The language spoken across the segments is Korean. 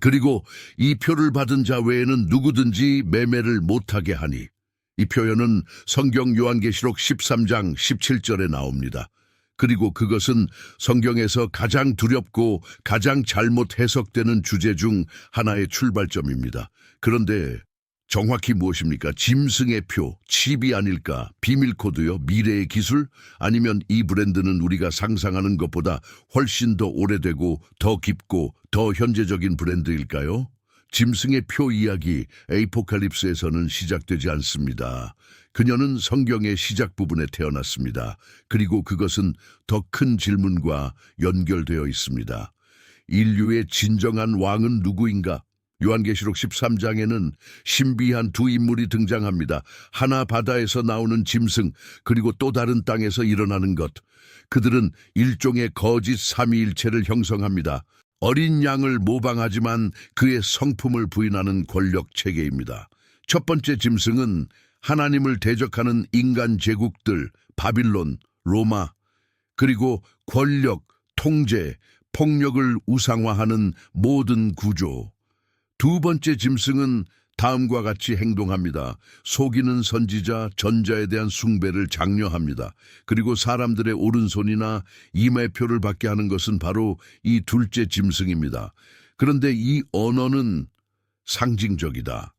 그리고 이 표를 받은 자 외에는 누구든지 매매를 못하게 하니 이 표현은 성경 요한계시록 13장 17절에 나옵니다. 그리고 그것은 성경에서 가장 두렵고 가장 잘못 해석되는 주제 중 하나의 출발점입니다. 그런데 정확히 무엇입니까? 짐승의 표, 칩이 아닐까? 비밀 코드요? 미래의 기술? 아니면 이 브랜드는 우리가 상상하는 것보다 훨씬 더 오래되고 더 깊고 더 현재적인 브랜드일까요? 짐승의 표 이야기 에이포칼립스에서는 시작되지 않습니다. 그녀는 성경의 시작 부분에 태어났습니다. 그리고 그것은 더 큰 질문과 연결되어 있습니다. 인류의 진정한 왕은 누구인가? 요한계시록 13장에는 신비한 두 인물이 등장합니다. 하나 바다에서 나오는 짐승, 그리고 또 다른 땅에서 일어나는 것. 그들은 일종의 거짓 삼위일체를 형성합니다. 어린 양을 모방하지만 그의 성품을 부인하는 권력 체계입니다. 첫 번째 짐승은 하나님을 대적하는 인간 제국들, 바빌론, 로마, 그리고 권력, 통제, 폭력을 우상화하는 모든 구조. 두 번째 짐승은 다음과 같이 행동합니다. 속이는 선지자, 전자에 대한 숭배를 장려합니다. 그리고 사람들의 오른손이나 이마표를 받게 하는 것은 바로 이 둘째 짐승입니다. 그런데 이 언어는 상징적이다.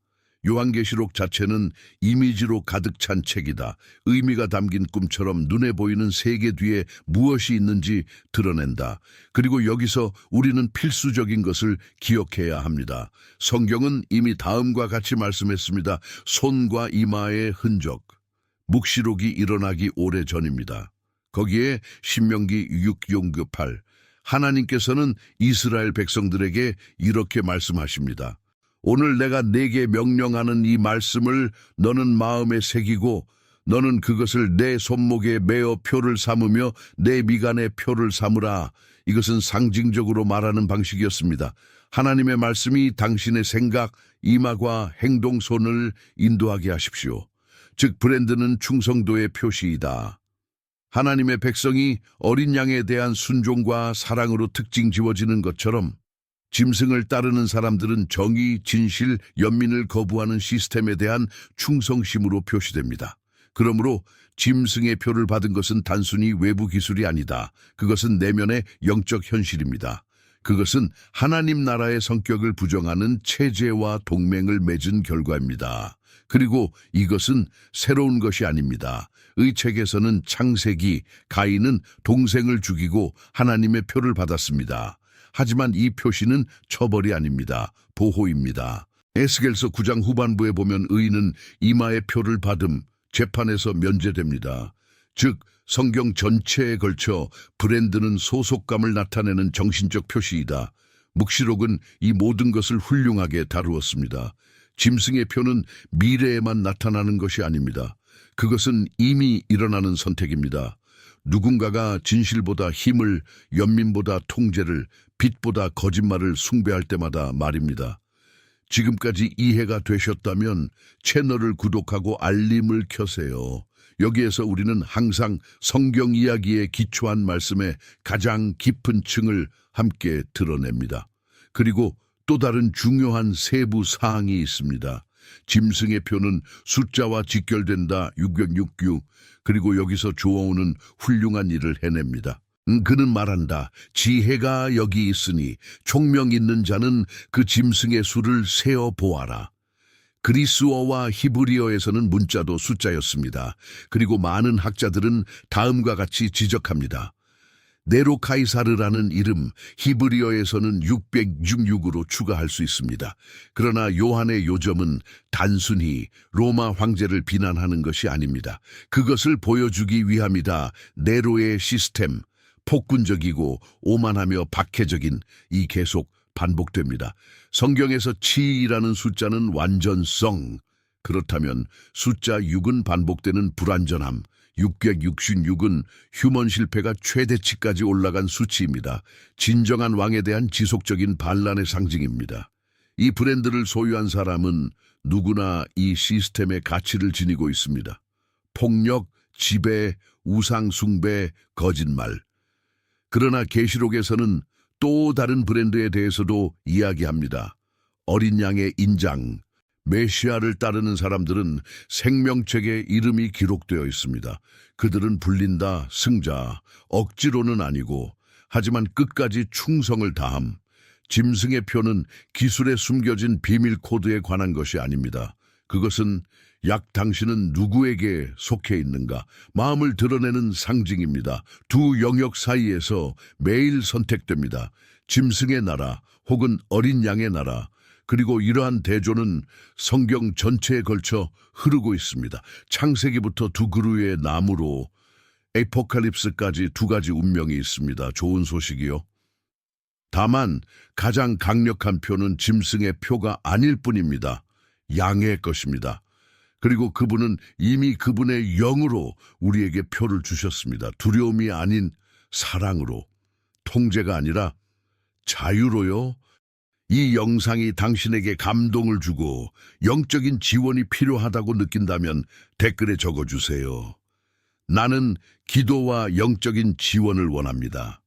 요한계시록 자체는 이미지로 가득 찬 책이다. 의미가 담긴 꿈처럼 눈에 보이는 세계 뒤에 무엇이 있는지 드러낸다. 그리고 여기서 우리는 필수적인 것을 기억해야 합니다. 성경은 이미 다음과 같이 말씀했습니다. 손과 이마의 흔적. 묵시록이 일어나기 오래 전입니다. 거기에 신명기 6용교 8. 하나님께서는 이스라엘 백성들에게 이렇게 말씀하십니다. 오늘 내가 내게 명령하는 이 말씀을 너는 마음에 새기고 너는 그것을 내 손목에 매어 표를 삼으며 내 미간에 표를 삼으라. 이것은 상징적으로 말하는 방식이었습니다. 하나님의 말씀이 당신의 생각, 이마과 행동손을 인도하게 하십시오. 즉 브랜드는 충성도의 표시이다. 하나님의 백성이 어린 양에 대한 순종과 사랑으로 특징 지워지는 것처럼 짐승을 따르는 사람들은 정의, 진실, 연민을 거부하는 시스템에 대한 충성심으로 표시됩니다. 그러므로 짐승의 표를 받은 것은 단순히 외부 기술이 아니다. 그것은 내면의 영적 현실입니다. 그것은 하나님 나라의 성격을 부정하는 체제와 동맹을 맺은 결과입니다. 그리고 이것은 새로운 것이 아닙니다. 의책에서는 창세기, 가인은 동생을 죽이고 하나님의 표를 받았습니다. 하지만 이 표시는 처벌이 아닙니다. 보호입니다. 에스겔서 9장 후반부에 보면 의인은 이마의 표를 받음 재판에서 면제됩니다. 즉 성경 전체에 걸쳐 브랜드는 소속감을 나타내는 정신적 표시이다. 묵시록은 이 모든 것을 훌륭하게 다루었습니다. 짐승의 표는 미래에만 나타나는 것이 아닙니다. 그것은 이미 일어나는 선택입니다. 누군가가 진실보다 힘을, 연민보다 통제를, 빛보다 거짓말을 숭배할 때마다 말입니다. 지금까지 이해가 되셨다면 채널을 구독하고 알림을 켜세요. 여기에서 우리는 항상 성경 이야기에 기초한 말씀의 가장 깊은 층을 함께 드러냅니다. 그리고 또 다른 중요한 세부 사항이 있습니다. 짐승의 표는 숫자와 직결된다 666 그리고 여기서 조어오는 훌륭한 일을 해냅니다. 음, 그는 말한다. 지혜가 여기 있으니 총명 있는 자는 그 짐승의 수를 세어 보아라. 그리스어와 히브리어에서는 문자도 숫자였습니다. 그리고 많은 학자들은 다음과 같이 지적합니다. 네로 카이사르라는 이름 히브리어에서는 666으로 추가할 수 있습니다. 그러나 요한의 요점은 단순히 로마 황제를 비난하는 것이 아닙니다. 그것을 보여주기 위함이다. 네로의 시스템, 폭군적이고 오만하며 박해적인 이 계속 반복됩니다. 성경에서 치이라는 숫자는 완전성, 그렇다면 숫자 6은 반복되는 불완전함, 666은 휴먼 실패가 최대치까지 올라간 수치입니다. 진정한 왕에 대한 지속적인 반란의 상징입니다. 이 브랜드를 소유한 사람은 누구나 이 시스템의 가치를 지니고 있습니다. 폭력, 지배, 우상 숭배, 거짓말. 그러나 계시록에서는 또 다른 브랜드에 대해서도 이야기합니다. 어린 양의 인장, 메시아를 따르는 사람들은 생명책에 이름이 기록되어 있습니다. 그들은 불린다, 승자, 억지로는 아니고, 하지만 끝까지 충성을 다함. 짐승의 표는 기술에 숨겨진 비밀 코드에 관한 것이 아닙니다. 그것은 약 당신은 누구에게 속해 있는가 마음을 드러내는 상징입니다. 두 영역 사이에서 매일 선택됩니다. 짐승의 나라 혹은 어린 양의 나라 그리고 이러한 대조는 성경 전체에 걸쳐 흐르고 있습니다. 창세기부터 두 그루의 나무로 에포칼립스까지 두 가지 운명이 있습니다. 좋은 소식이요. 다만 가장 강력한 표는 짐승의 표가 아닐 뿐입니다. 양의 것입니다. 그리고 그분은 이미 그분의 영으로 우리에게 표를 주셨습니다. 두려움이 아닌 사랑으로, 통제가 아니라 자유로요. 이 영상이 당신에게 감동을 주고 영적인 지원이 필요하다고 느낀다면 댓글에 적어주세요. 나는 기도와 영적인 지원을 원합니다.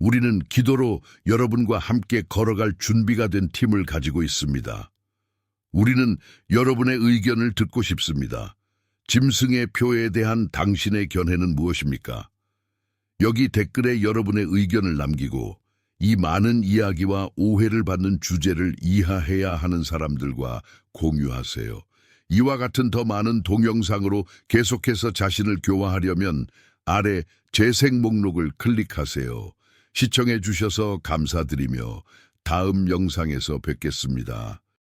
우리는 기도로 여러분과 함께 걸어갈 준비가 된 팀을 가지고 있습니다. 우리는 여러분의 의견을 듣고 싶습니다. 짐승의 표에 대한 당신의 견해는 무엇입니까? 여기 댓글에 여러분의 의견을 남기고 이 많은 이야기와 오해를 받는 주제를 이해해야 하는 사람들과 공유하세요. 이와 같은 더 많은 동영상으로 계속해서 자신을 교화하려면 아래 재생 목록을 클릭하세요. 시청해 주셔서 감사드리며 다음 영상에서 뵙겠습니다.